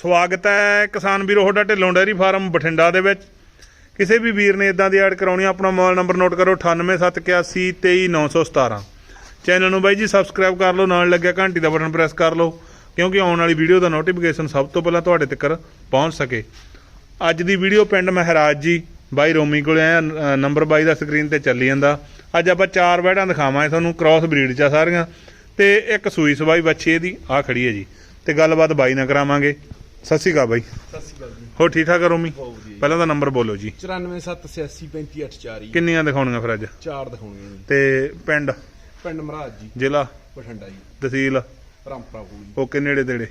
ਸਵਾਗਤ ਹੈ ਕਿਸਾਨ ਵੀਰੋ, ਤੁਹਾਡਾ ਢਿੱਲੋਂ ਡੈਰੀ ਫਾਰਮ ਬਠਿੰਡਾ ਦੇ ਵਿੱਚ। ਕਿਸੇ ਵੀ ਵੀਰ ਨੇ ਇਦਾਂ ਦੀ ਐਡ ਕਰਾਉਣੀ ਆਪਣਾ ਮੋਬਾਈਲ ਨੰਬਰ ਨੋਟ ਕਰੋ 9871823917 ਚੈਨਲ ਨੂੰ ਬਾਈ ਜੀ ਸਬਸਕ੍ਰਾਈਬ ਕਰ ਲਓ, ਨਾਲ ਲੱਗਿਆ ਘੰਟੀ ਦਾ ਬਟਨ ਪ੍ਰੈਸ ਕਰ ਲਓ, ਕਿਉਂਕਿ ਆਉਣ ਵਾਲੀ ਵੀਡੀਓ ਦਾ ਨੋਟੀਫਿਕੇਸ਼ਨ ਸਭ ਤੋਂ ਪਹਿਲਾਂ ਤੁਹਾਡੇ ਤੱਕ ਪਹੁੰਚ ਸਕੇ। ਅੱਜ ਦੀ ਵੀਡੀਓ ਪਿੰਡ ਮਹਿਰਾਜ ਜੀ, ਬਾਈ ਰੋਮੀ ਕੋਲੇ ਆਇਆ ਨੰਬਰ ਬਾਈ ਦਾ ਸਕਰੀਨ ਤੇ ਚੱਲੀ ਜਾਂਦਾ। ਅੱਜ ਆਪਾਂ ਚਾਰ ਬੈੜਾਂ ਦਿਖਾਵਾਂਗੇ ਤੁਹਾਨੂੰ ਕ੍ਰਾਸ ਬਰੀਡ ਚ ਆ ਸਾਰੀਆਂ, ਤੇ ਇੱਕ ਸੂਈ ਸਵਾਈ ਬੱਚੇ ਦੀ ਆ ਖੜੀ ਹੈ ਜੀ। ਤੇ ਗੱਲਬਾਤ ਬਾਈ ਨਾਲ ਕਰਾਵਾਂਗੇ। ਸਤਿ ਸ਼੍ਰੀ ਅਕਾਲ ਬਾਈ। ਸਤਿ ਸ਼੍ਰੀ ਅਕਾਲ ਜੀ। ਹੋ ਠੀਕ ਠਾਕ ਜੀ। ਪਹਿਲਾਂ ਦਾ ਨੰਬਰ ਬੋਲੋ ਜੀ। 9478353840 ਕਿੰਨੀਆਂ ਦਿਖਾਉਣੀਆਂ ਫਿਰ ਅੱਜ? ਚਾਰ ਦਿਖਾਉਣੀਆਂ ਜੀ। ਤੇ ਪਿੰਡ? ਪਿੰਡ ਮਹਾਰਾਜ ਜੀ। ਜ਼ਿਲ੍ਹਾ? ਬਠਿੰਡਾ ਜੀ। ਤਹਿਸੀਲ? ਰਾਮਪੁਰਾ ਫੂਲ ਜੀ ਓਕੇ ਨੇੜੇ ਤੇੜੇ?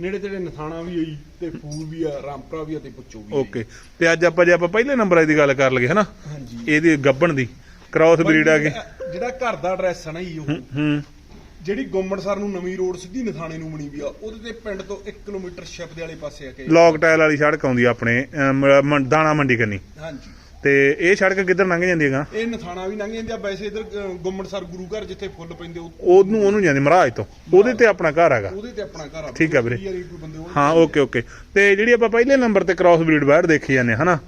ਨੇੜੇ ਤੇੜੇ ਨਥਾਣਾ ਵੀ ਹੈ ਜੀ ਤੇ ਫੂਲ ਵੀ ਆ ਰਾਮਪੁਰਾ ਵੀ ਆ ਤੇ ਪੁੱਚੋ ਵੀ ਆ ਜੀ। ਓਕੇ। ਤੇ ਅੱਜ ਆਪਾਂ ਜੇ ਆਪਾਂ ਪਹਿਲੇ ਨੰਬਰ ਦੀ ਗੱਲ ਕਰ ਲਈਏ ਹਨਾ? ਹਾਂਜੀ। ਇਹਦੀ ਗੱਬਣ ਦੀ ਕ੍ਰਾਸ ਬਰੀਡ ਆ ਗਈ। ਜਿਹੜਾ ਘਰ ਦਾ ਐਡਰੈਸ ਹੈ ਨਾ ਜੀ ਉਹ। ਹੂੰ। ਜਿਹੜੀ ਗੁੰਮਣਸਰ ਨੂੰ ਨਵੀਂ ਰੋਡ ਸਿੱਧੀ ਨਥਾਣੇ ਨੂੰ ਬਣੀ ਵੀ ਆ ਉਹਦੇ ਤੇ ਪਿੰਡ ਤੋਂ 1 ਕਿਲੋਮੀਟਰ ਸ਼ਿਪ ਦੇ ਵਾਲੇ ਪਾਸੇ ਆ ਕੇ ਲੌਕ ਟਾਇਲ ਵਾਲੀ ਸੜਕ ਆਉਂਦੀ ਆ ਆਪਣੇ ਅਮ, ਮ- ਦਾਣਾ ਮੰਡੀ ਕੰਨੀ। ਹਾਂਜੀ। ਤੇ ਇਹ ਸੜਕ ਕਿੱਧਰ ਲੰਘ ਜਾਂਦੀ ਹੈਗਾ? ਇਹ ਨਥਾਣਾ ਵੀ ਲੰਘ ਜਾਂਦੀ ਆ ਵੈਸੇ ਇਧਰ ਗੁੰਮਣਸਰ ਗੁਰੂ ਘਰ ਜਿੱਥੇ ਫੁੱਲ ਪੈਂਦੇ ਉਹ- ਉਹਨੂੰ ਉਹਨੂੰ ਜਾਂਦੀ ਮਹਾਰਾਜ ਤੋਂ। ਉਹਦੇ ਤੇ ਆਪਣਾ ਘਰ ਹੈਗਾ। ਉਹਦੇ ਤੇ ਆਪਣਾ ਘਰ ਆ। ਠੀਕ ਆ ਵੀਰੇ। ਕਈ ਵਾਰੀ ਕੋਈ ਬੰਦੇ ਉਹ ਹਾਂ ਓਕੇ ਓਕੇ। ਤੇ ਜਿਹੜੀ ਆਪਾਂ ਪਹਿਲੇ ਨੰਬਰ ਤੇ ਕ੍ਰਾਸ ਬਰੀਡ ਬਾਹਰ ਦੇਖੀ ਜਾਂਦੇ ਹਾਂ, ਹਨਾ?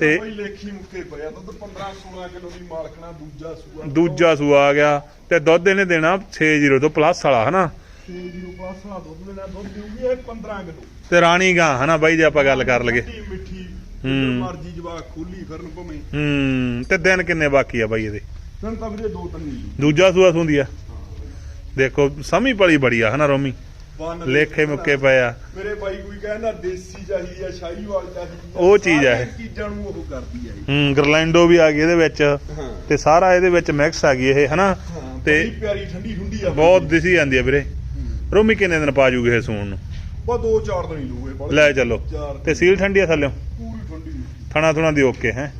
ਤੇ ਬਈ ਲੇਖੀ ਮੁੱਕੇ ਪਿਆ ਦੁੱਧ 15 16 ਕਿਲੋ ਦੀ ਮਾਲਕਣਾ ਦੂਜਾ ਸੂਆ ਦੂਜਾ ਸੂਆ ਆ ਗਿਆ ਤੇ ਦੁੱਧ ਇਹਨੇ ਦੇਣਾ 60 ਤੋਂ ਪਲੱਸ ਵਾਲਾ ਹਨਾ? 60 ਪਲੱਸ ਦਾ ਦੁੱਧ ਦੇਣਾ ਦੁੱਧ ਦੇਊਗੀ ਇਹ 15 ਕਿਲੋ। ਤੇ ਰਾਣੀ ਗਾਂ ਹਨਾ ਬਾਈ ਜੇ ਆਪਾਂ ਗੱਲ ਕਰ ਲਈਏ। ਮਿੱਠੀ ਹੂੰ। ਜਿੱਧਰ ਮਰਜ਼ੀ ਜਵਾਕ ਖੋਲੀ ਫਿਰਨ ਭਵੇਂ। ਹੂੰ ਤੇ ਦਿਨ ਕਿੰਨੇ ਬਾਕੀ ਆ ਬਾਈ ਇਹਦੇ? ਤਨ ਤਾਂ ਵੀਰੇ ਦੋ ਤਿੰਨ ਦੂਜਾ ਸੂਆ ਸੁੰਦੀ ਆ। ਦੇਖੋ ਸਮੀ ਪਲੀ ਬੜੀ ਆ ਹਨਾ ਰੋਮੀ? ਲੇਖੇ ਮੁੱਕੇ ਪਏ ਆ। ਮੇਰੇ ਬਾਈ ਕੋਈ ਕਹਿੰਦਾ ਦੇਸੀ ਚਾਹੀਦੀ ਆ ਸ਼ਾਹੀਵਾਲ ਚਾਹੀਦੀ ਆ। ਉਹ ਚੀਜ਼ ਆ ਇਹ। ਸਾਰੀਆਂ ਚੀਜ਼ਾਂ ਨੂੰ ਉਹ ਕਰਦੀ ਆ ਇਹ। ਹੂੰ ਗਰਲੈਂਡੋ ਵੀ ਆ ਗਈ ਇਹਦੇ ਵਿੱਚ। ਹਾਂ। ਤੇ ਸਾਰਾ ਇਹਦੇ ਵਿੱਚ ਮਿਕਸ ਆ ਗਈ ਇਹ ਹਨਾ? ਹਾਂ ਤੇ ਬੜੀ ਪਿਆਰੀ ਠੰਡੀ ਠੰਡੀ ਆ। ਬਹੁਤ ਦਿਸੀ ਜਾਂਦੀ ਆ ਵੀਰੇ। ਰੋਮੀ ਕਿੰਨੇ ਦਿਨ ਪਾ ਜੂਗੇ ਇਹ ਸੂਣ ਨੂੰ? ਬਾ ਦੋ ਚਾਰ ਦਿਨ ਹੀ ਲੂਏ ਬੜੇ ਲੈ ਚੱਲੋ। ਚਾਰ ਤੇ ਸੀਲ ਠੰਡੀ ਆ ਥੱਲੇ? ਪੂਰੀ ਠੰਡੀ ਥਣਾ ਥੁਣਾ ਦੀ ਓਕੇ ਹੈ?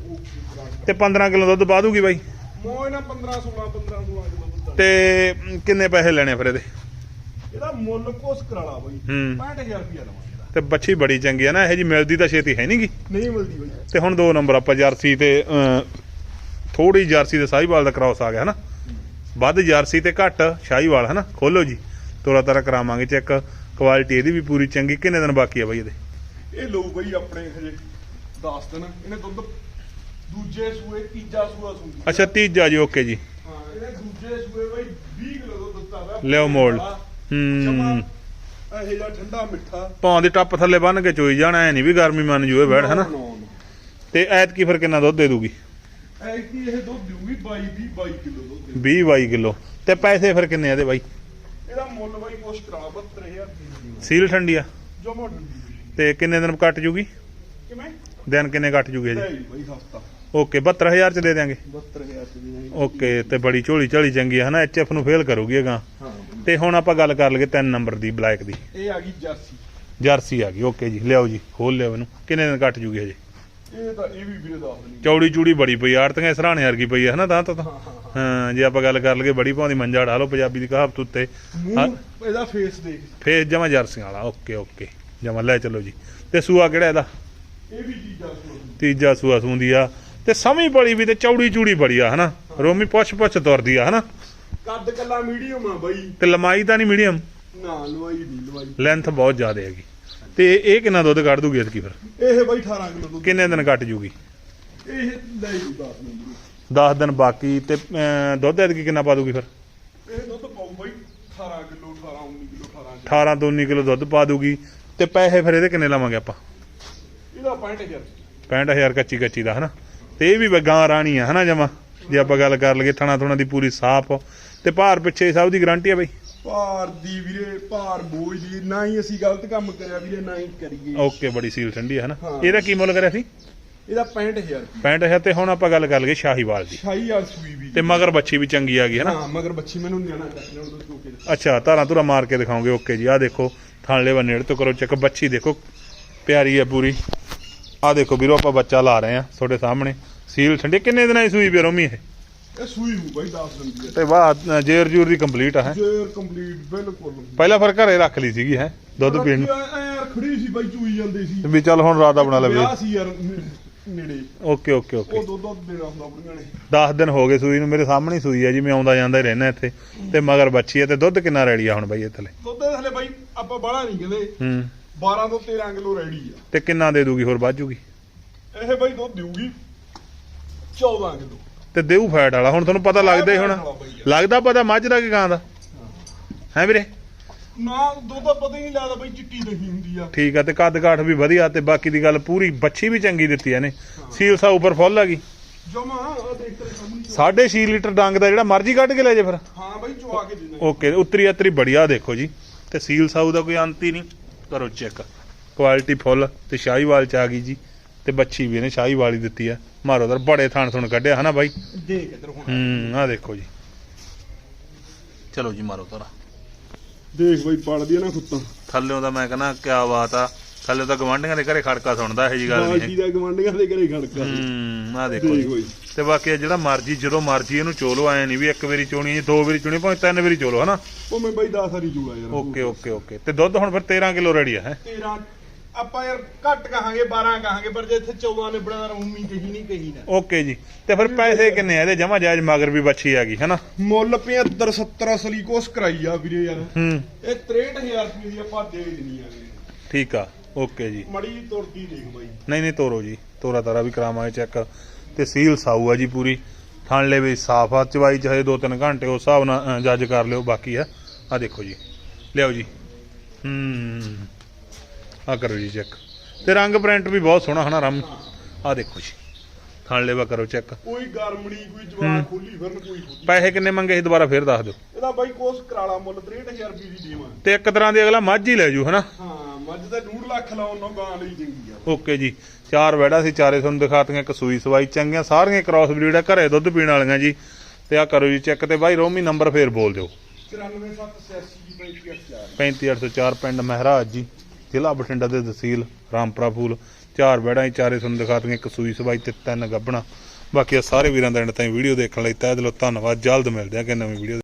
ਤੇ 15 ਕਿਲੋ ਦੁੱਧ ਪਾ ਦੂਗੀ ਬਾਈ? ਮੋਏ ਨਾ 15 16 15 16 ਕਿਲੋ ਦੁੱਧ ਤੇ ਕਿੰਨੇ ਪੈਸੇ ਲੈਣੇ ਫਿਰ ਇਹਦੇ? ਇਹਦਾ ਮੁੱਲ ਕੋਸ ਕਰਾਲਾ ਬਾਈ। ਹੂੰ। 65000 ਰੁਪਇਆ ਲਵਾਂਗੇ ਤੇ ਬੱਚੀ ਬੜੀ ਚੰਗੀ ਆ ਨਾ ਇਹ ਜੀ ਮਿਲਦੀ ਤਾਂ ਛੇਤੀ ਹੈ ਨਹੀਂਗੀ ਨਹੀਂ ਮਿਲਦੀ ਬਾਈ। ਤੇ ਹੁਣ ਦੋ ਨੰਬਰ ਆਪਾਂ ਜਰਸੀ ਤੇ ਥੋੜੀ ਜਰਸੀ ਤੇ ਸਾਹੀਵਾਲ ਦਾ ਕ੍ਰਾਸ ਆ ਗਿਆ ਹਨਾ? ਵੱਧ ਜਰਸੀ ਤੇ ਘੱਟ ਸ਼ਾਹੀਵਾਲ ਹਨਾ? ਖੋਲੋ ਜੀ। ਤੋਰਾ ਤਾਰਾ ਕਰਾਵਾਂਗੇ ਚੈੱਕ। ਕੁਆਲਿਟੀ ਇਹਦੀ ਵੀ ਪੂਰੀ ਚੰਗੀ ਕਿੰਨੇ ਦਿਨ ਬਾਕੀ ਆ ਬਾਈ ਇਹਦੇ? ਇਹ ਲਓ ਬਈ ਆਪਣੇ ਹਜੇ 10 ਦਿਨ ਇਹਨੇ ਦੁੱਧ ਦੂਜੇ ਸੂਏ ਤੀਜਾ ਸੂਆ ਸੂਈ ਅੱਛਾ ਤੀਜਾ ਜੀ ਓਕੇ ਜੀ। ਹਾਂ ਇਹਨੇ ਦੂਜੇ ਸੂਏ ਬਈ 20 ਕਿਲੋ ਦੁੱਧ ਦਿੱਤਾ ਵਾ। ਲਿਓ ਮੋੜ। ਹੂੰ। ਇਹ ਜਿਹਾ ਠੰਡਾ ਮਿੱਠਾ। ਭਾਂ ਦੀ ਟੱਪ ਥੱਲੇ ਬੰਨ ਕੇ ਚੋਈ ਜਾਣਾ ਐ ਨਹੀਂ ਵੀ ਗਰਮੀ ਮੰਨ ਜੂਏ ਬੈਠ ਹਨਾ। ਤੇ ਐਤਕੀ ਫਿਰ ਕਿੰਨਾ ਦੁੱਧ ਦੇ ਦੂਗੀ? ਇਹ ਕੀ ਇਹ ਦੁੱਧ ਦੇਊਗੀ 22 20 22 ਕਿਲੋ ਦੁੱਧ ਦੇਊ। 20 22 ਕਿਲੋ। ਤੇ ਪੈਸੇ ਫਿਰ ਕਿੰਨੇ ਆ ਇਹਦੇ ਬਾਈ? ਇਹਦਾ ਮੁੱਲ ਬਈ ਕੁਛ ਕਰਾ 72000 ਦੀ ਸੀਲ ਠੰਡੀ ਆ? ਤੇ ਕਿੰਨੇ ਦਿਨ ਕੱਟ ਜੂਗੀ? ਕਿਵੇਂ? ਦਿਨ ਕਿੰਨੇ ਕੱਟ ਜੂਗੇ ਜੀ ਜੀ ਬਈ ਹਫਤਾ। ਓਕੇ 72000 ਚ ਦੇ ਦਿਆਂਗੇ। 72000 ਦੀ ਨਹੀਂ। ਓਕੇ ਤੇ ਬੜੀ ਝੋਲੀ ਝਾਲੀ ਚੰਗੀ ਆ ਹਨਾ? ਐਚਐਫ ਨੂੰ ਫੇਲ ਕਰੂਗੀ ਅਗਾਂ ਹਾਂ। ਤੇ ਹੁਣ ਆਪਾਂ ਗੱਲ ਕਰ ਲਈਏ ਤਿੰਨ ਨੰਬਰ ਦੀ ਬਲੈਕ ਦੀ। ਇਹ ਆ ਗਈ ਜਰਸੀ। ਜਰਸੀ ਆ ਗਈ ਓਕੇ ਜੀ। ਲਿਆਓ ਜੀ ਖੋਲ ਲਿਓ ਇਹਨੂੰ। ਕਿੰਨੇ ਦਿਨ ਕੱਟ ਜੂਗੀ ਹਜੇ? ਇਹ ਤਾਂ ਇਹ ਵੀ ਵੀਰੇ ਦੱਸ ਦੇਣੀ ਚੌੜੀ ਚੂੜੀ ਬੜੀ ਪਈ ਆੜਤੀਆਂ ਸਰਾਣੇ ਵਰਗੀ ਪਈ ਆ ਹਨਾ ਤਾਂ ਤਾਂ। ਹਾਂ ਹਾਂ ਹਾਂ। ਹਾਂ ਜੇ ਆਪਾਂ ਗੱਲ ਕਰ ਲਈਏ ਬੜੀ ਭਾਉਂਦੀ ਮੰਜਾ ਢਾ ਲਓ ਪੰਜਾਬੀ ਦੀ ਕਹਾਵਤ ਉੱਤੇ। ਇਹਦਾ ਫੇਸ ਦੇਖ। ਫੇਸ ਜਮਾ ਜਰਸੀਆਂ ਵਾਲਾ ਓਕੇ ਓਕੇ ਜਮਾ ਲੈ ਚੱਲੋ ਜੀ। ਤੇ ਸੂਆ ਕਿਹੜਾ ਇਹਦਾ? ਇਹ ਵੀ ਚੀਜ਼ਾਂ ਸੁਣੋ ਤੀਜਾ ਸੂਆ ਸੂੰਦੀ ਆ। ਤੇ ਸਮੀ ਬੜੀ ਵੀ ਤੇ ਚੌੜੀ ਚੂੜੀ ਬੜੀ ਆ ਹਨਾ। ਰੋਮੀ ਪੁੱਛ ਪੁੱਛ ਤੁਰਦੀ ਆ ਹਨਾ। ਕੱਦ ਕੱਲਾ ਮੀਡੀਅਮ ਆ ਬਾਈ। ਤੇ ਲੰਮਾਈ ਤਾਂ ਨਹੀਂ ਮੀਡੀਅਮ ਨਾ ਲਵਾਈ ਨਹੀਂ ਲਵਾਈ ਲੈਂਥ ਬਹੁਤ ਜ਼ਿਆਦਾ ਹੈਗੀ। ਤੇ ਇਹ ਕਿੰਨਾ ਦੁੱਧ ਕੱਢ ਦੂਗੀ ਇਸਕੀ ਫਿਰ? ਇਹ ਬਾਈ 18 ਕਿਲੋ ਦੁੱਧ। ਕਿੰਨੇ ਦਿਨ ਕੱਟ ਜੂਗੀ? ਇਹ ਲੈ ਜੂ ਦੱਸ ਨੰਬਰ 10 ਦਿਨ ਬਾਕੀ ਤੇ ਦੁੱਧ ਐਤਕੀ ਕਿੰਨਾ ਪਾ ਦੂਗੀ ਫਿਰ? ਇਹ ਦੁੱਧ ਪਾਉ ਬਾਈ 18 ਕਿਲੋ 18 19 ਕਿਲੋ 18 ਕਿਲੋ। 18 ਤੋਂ 19 ਕਿਲੋ ਦੁੱਧ ਪਾ ਦੂਗੀ। ਤੇ ਪੈਸੇ ਫਿਰ ਇਹਦੇ ਕਿੰਨੇ ਲਵਾਂਗੇ ਆਪਾਂ? ਇਹਦਾ 65000 65000 ਕੱਚੀ ਕੱਚੀ ਦਾ ਹਨਾ? ਤੇ ਇਹ ਵੀ ਗਾਂ ਰਾਣੀ ਆ ਹਨਾ ਜਮਾ? ਜੇ ਆਪਾਂ ਗੱਲ ਕਰ ਲਈਏ ਥਣਾ ਥੁਣਾ ਦੀ ਪੂਰੀ ਸਾਫ਼ ਤੇ ਭਾਰ ਪਿੱਛੇ ਸਭ ਦੀ ਗਾਰੰਟੀ ਆ ਬਈ? ਭਾਰ ਦੀ ਵੀਰੇ ਭਾਰ ਬੋਝ ਦੀ ਨਾ ਹੀ ਅਸੀਂ ਗਲਤ ਕੰਮ ਕਰਿਆ ਵੀਰੇ ਨਾ ਹੀ ਕਰੀਏ। ਓਕੇ ਬੜੀ ਸੀਲ ਠੰਡੀ ਹੈ ਹਾਂ। ਇਹਦਾ ਕੀ ਮੁੱਲ ਕਰਿਆ ਸੀ? ਇਹਦਾ 65000 ਰੁਪਏ 65000 ਤੇ ਹੁਣ ਆਪਾਂ ਗੱਲ ਕਰ ਲਈਏ ਸ਼ਾਹੀਵਾਲ ਦੀ। ਵਾਲ ਸੂਈ ਵੀ। ਤੇ ਮਗਰ ਬੱਚੀ ਵੀ ਚੰਗੀ ਆ ਗਈ ਹਨਾ? ਹਾਂ ਮਗਰ ਬੱਚੀ ਮੈਨੂੰ ਨਿਆਣਾ ਚੱਕ ਲੈਣ ਦੋ ਚੋਕੇ ਅੱਛਾ ਧਾਰਾਂ ਧੁਰਾ ਮਾਰ ਕੇ ਦਿਖਾਉਂਗੇ ਓਕੇ ਜੀ। ਆਹ ਦੇਖੋ ਥਾਂਲੇ ਵਾ ਨੇੜੇ ਤੋਂ ਕਰੋ ਚੈੱਕ ਬੱਚੀ ਦੇਖੋ ਪਿਆਰੀ ਹੈ ਪੂਰੀ। ਆਹ ਦੇਖੋ ਵੀਰੋ ਆਪਾਂ ਬੱਚਾ ਲਾ ਰਹੇ ਆ ਤੁਹਾਡੇ ਸਾਹਮਣੇ। ਸੀਲ ਠੰਡੀ ਕਿੰਨੇ ਦਿਨਾਂ ਦੀ ਸੂਈ ਵੀ ਰੋਮੀ ਇਹ? ਇਹ ਸੂਈ ਹੂ ਬਾਈ 10 ਦਿਨ ਦੀ ਤੇ ਵਾਹ ਜੇਰ ਜੂਰ ਦੀ ਕੰਪਲੀਟ ਆ ਹੈ? ਜੇਰ ਕੰਪਲੀਟ ਬਿਲਕੁਲ। ਪਹਿਲਾਂ ਫਿਰ ਘਰੇ ਰੱਖ ਲਈ ਸੀਗੀ ਹੈ ਦੁੱਧ ਪੀਣ ਨੂੰ? ਐ ਯਾਰ ਖੜੀ ਸੀ ਬਾਈ ਚੂਈ ਜਾਂਦੇ ਸੀ। ਵੀ ਚੱਲ ਹੁਣ ਰਾਤ ਦਾ ਬਣਾ ਲਵੇ ਵਿਆਹ ਸੀ ਯਾਰ ਨ- ਨੇੜੇ। Okay okay okay. ਉਹ ਦੁੱਧ ਦੁੱਧ ਦੇਣਾ ਹੁੰਦਾ ਬੁੜੀਆਂ ਨੇ। 10 ਦਿਨ ਹੋ ਗਏ ਸੂਈ ਨੂੰ ਮੇਰੇ ਸਾਹਮਣੇ ਹੀ ਸੂਈ ਆ ਜੀ ਮੈਂ ਆਉਂਦਾ ਜਾਂਦਾ ਹੀ ਰਹਿਣਾ ਇੱਥੇ। ਤੇ ਮਗਰ ਬੱਚੀ ਹੈ ਤੇ ਦੁੱਧ ਕਿੰਨਾ ਰੈਡੀ ਆ ਹੁਣ ਬਾਈ ਇਹ ਥਲੇ ਦੁੱਧ ਦੇ ਥਲੇ ਬਾਈ ਆਪਾਂ ਬਾਹਲਾ ਨਹੀਂ ਕਹਿੰਦੇ। ਹੂੰ। 12 ਤੋਂ 13 ਕਿਲੋ ਰੈਡੀ ਆ। ਤੇ ਕਿੰਨਾ ਦੇ ਦੂਗੀ ਹੋਰ ਬਾਜੂਗੀ ਇਹ ਬਾਈ ਦੁੱਧ ਦੇਊਗੀ। 14 ਕਿਲੋ। ਤੇ ਦੇਊ ਫੈਟ ਵਾਲਾ ਹੁਣ ਤੁਹਾਨੂੰ ਪਤਾ ਲੱਗਦਾ ਹੀ ਹੁਣ। ਲੱਗਦਾ ਪਤਾ ਮੱਝ ਦਾ ਕਿ ਗਾਂ ਦਾ? ਹੈ ਵੀਰੇ? ਨਾ ਦੁੱਧ ਦਾ ਪਤਾ ਹੀ ਨਹੀਂ ਲੱਗਦਾ ਬਾਈ ਚਿੱਟੀ ਦਹੀਂ ਹੁੰਦੀ ਆ। ਠੀਕ ਆ ਤੇ ਕੱਦ ਕਾਠ ਵੀ ਵਧੀਆ ਤੇ ਬਾਕੀ ਦੀ ਗੱਲ ਪੂਰੀ ਬੱਚੀ ਵੀ ਚੰਗੀ ਦਿੱਤੀ ਇਹਨੇ। ਸੀਲ ਸਾ ਉੱਪਰ ਫੁੱਲ ਜਮਾ ਆ ਦੇਖ ਤੇ ਸਾਹਮਣੇ ਚਵਾ- ਸਾਢੇ ਛੇ ਲੀਟਰ ਡੰਗ ਦਾ ਜਿਹੜਾ ਮਰਜ਼ੀ ਕੱਢ ਕੇ ਲੈ ਜੇ ਫਿਰ। ਹਾਂ ਬਾਈ ਚਵਾ ਕੇ ਦੇਣਾ ਓਕੇ ਉਤਰੀ ਅਤਰੀ ਬੜੀਆ ਦੇਖੋ ਜੀ। ਤੇ ਸੀਲ ਸਾਊ ਦਾ ਕੋਈ ਅੰਤ ਹੀ ਨਹੀਂ। ਕਰੋ ਚੈੱਕ। ਕੁਆਲਿਟੀ ਫੁੱਲ ਤੇ ਸ਼ਾਹੀਵਾਲ ਚ ਆ ਗਈ ਜੀ। ਤੇ ਬੱਚੀ ਵੀ ਇਹਨੇ ਸ਼ਾਹੀਵਾਲ ਹੀ ਦਿੱਤੀ ਆ। ਮਾਰੋ ਦਰ ਬੜੇ ਥਾਣ ਸੁਣ ਕੱਢਿਆ ਹਨਾ ਬਾਈ? ਦੇਖ ਇਧਰ ਹੁਣ ਹੂੰ ਆ ਦੇਖੋ ਜੀ। ਚਲੋ ਜੀ ਮਾਰੋ ਤਰਾ। ਦੇਖ ਬਾਈ ਪੜਦੀ ਆ ਨਾ ਖੁੱਤਾਂ ਥੱਲਿਓਂ ਦਾ ਮੈਂ ਕਹਿੰਦਾ ਕਿਆ ਬਾਤ ਆ। ਥੱਲੇ ਤਾਂ ਗਵਾਂਢੀਆਂ ਦੇ ਘਰੇ ਖੜਕਾ ਸੁਣਦਾ ਇਹ ਜੀ ਗੱਲ ਨਹੀਂ ਦਾ ਗਵਾਂਡੀਆਂ ਦੇ ਘਰੇ ਖੜਕਾ। ਹੂੰ ਆ ਦੇਖੋ ਜੀ। ਤੇ ਬਾਕੀ ਜਿਹੜਾ ਮਰਜ਼ੀ ਜਦੋਂ ਮਰਜ਼ੀ ਇਹਨੂੰ ਚੋਲੋ ਆਏ ਨਹੀਂ ਵੀ ਇੱਕ ਵਾਰੀ ਚੋਣੀ ਦੋ ਵਾਰੀ ਚੋਣੀ ਭਾਵੇਂ ਤਿੰਨ ਵਾਰੀ ਚੋਲੋ ਹਨਾ? ਉਹ ਮੈਂ ਬਾਈ 10 ਹਰੀ ਜੂੜਾ ਯਾਰ। Okay okay okay. ਤੇ ਦੁੱਧ ਹੁਣ ਫਿਰ 13 ਕਿਲੋ ਰੈਡੀ ਆ ਹੈ? 13 ਆਪਾਂ ਯਾਰ ਘੱਟ ਕਹਾਂਗੇ 12 ਕਹਾਂਗੇ ਪਰ ਜੇ ਇੱਥੇ 14 ਨਿਬੜਨਾ ਤਾਂ ਉਮੀ ਕਹੀ ਨਹੀਂ ਕਹੀ ਨਾ। ਓਕੇ ਜੀ। ਤੇ ਫਿਰ ਪੈਸੇ ਕਿੰਨੇ ਆ ਇਹਦੇ? ਜਮਾ ਜਾਇਜ਼ ਮਗਰ ਵੀ ਬੱਚੀ ਆ ਗਈ ਹਨਾ? ਮੁੱਲ 75 70 ਅਸਲੀ ਕੋਸ ਕਰਾਈ ਆ ਵੀਰੇ ਯਾਰ। ਹੂੰ। ਇਹ 63000 ਰੁਪਏ ਦੀ ਆਪਾਂ ਦੇ ਦੇਣੀ ਆ ਵੀਰੇ। ਠੀਕ ਆ। ਓਕੇ ਜੀ। ਮੜੀ ਤੁਰਦੀ ਦੇਖ ਬਾਈ। ਨਹੀਂ ਨਹੀਂ ਤੋਰੋ ਜੀ। ਤੋਰਾ ਤਾਰਾ ਵੀ ਕਰਾਵਾਂਗੇ ਚੈੱਕ। ਤੇ ਸੀਲ ਸਾਊ ਆ ਜੀ ਪੂਰੀ। ਥਣ ਲੈ ਵੀ ਸਾਫ਼ ਆ ਚਵਾਈ ਚਾਹੇ 2-3 ਘੰਟੇ ਉਸ ਹਿਸਾਬ ਨਾਲ ਜੱਜ ਕਰ ਲਿਓ ਬਾਕੀ ਆ। ਆ ਦੇਖੋ ਜੀ। ਲਿਆਓ ਜੀ। ਹੂੰ। ਆ ਕਰੋ ਜੀ ਚੈੱਕ ਤੇ ਰੰਗ ਪ੍ਰਿੰਟ ਵੀ ਬਹੁਤ ਸੋਹਣਾ ਹਨਾ ਰਮ? ਆ ਦੇਖੋ ਜੀ। ਥਣ ਲੈਵਾ ਕਰੋ ਚੈੱਕ ਕੋਈ ਗਰਮਣੀ ਕੋਈ ਜਵਾਨ ਖੋਲੀ ਫਿਰਨ ਕੋਈ ਖੋਲੀ। ਪੈਸੇ ਕਿੰਨੇ ਮੰਗੇ ਸੀ ਦੁਬਾਰਾ ਫੇਰ ਦੱਸ ਦਿਓ। ਇਹਦਾ ਬਾਈ ਕੋਸ ਕਰਾਲਾ ਮੁੱਲ 63000 ਰੁਪਏ ਦੀ ਦੇਵਾਂ। ਤੇ ਇੱਕ ਤਰ੍ਹਾਂ ਦੀ ਅਗਲਾ ਮੱਝ ਹੀ ਲੈ ਜੂ ਹਨਾ? ਹਾਂ ਮੱਝ ਦਾ 2 ਲੱਖ ਲਾਉਣ ਨੂੰ ਗਾਂ ਲਈ ਚੰਗੀ ਆ। ਓਕੇ ਜੀ। ਚਾਰ ਵੈੜਾ ਸੀ ਚਾਰੇ ਤੁਹਾਨੂੰ ਦਿਖਾਤੀਆਂ ਇੱਕ ਸੂਈ ਸਵਾਈ ਚੰਗੀਆਂ ਸਾਰੀਆਂ ਕ੍ਰਾਸ ਬਰੀਡ ਆ ਘਰੇ ਦੁੱਧ ਪੀਣ ਵਾਲੀਆਂ ਜੀ। ਤੇ ਆ ਕਰੋ ਜੀ ਚੈੱਕ ਤੇ ਬਾਈ ਰੋਮੀ ਨੰਬਰ ਫੇਰ ਬੋਲ ਦਿਓ। 94786 ਦੀ 354 35804 ਪਿੰਡ ਮਹਿਰਾਜ ਜੀ। ਜ਼ਿਲ੍ਹਾ ਬਠਿੰਡਾ ਦੇ ਤਹਿਸੀਲ ਰਾਮਪੁਰਾ ਫੂਲ। ਚਾਰ ਵੈੜਾਂ ਸੀ ਚਾਰੇ ਤੁਹਾਨੂੰ ਦਿਖਾਤੀਆਂ ਇੱਕ ਸੂਈ ਸਵਾਈ ਤੇ ਤਿੰਨ ਗੱਬਣਾ। ਬਾਕੀ ਆ ਸਾਰੇ ਵੀਰਾਂ ਦਾ ਐਂਡ ਤਾਈਂ ਵੀਡੀਓ ਦੇਖਣ ਲਈ ਤਹਿ ਦਿਲੋਂ ਧੰਨਵਾਦ। ਜਲਦ ਮਿਲਦੇ ਆ ਕਿ ਨਵੀਂ ਵੀਡੀਓ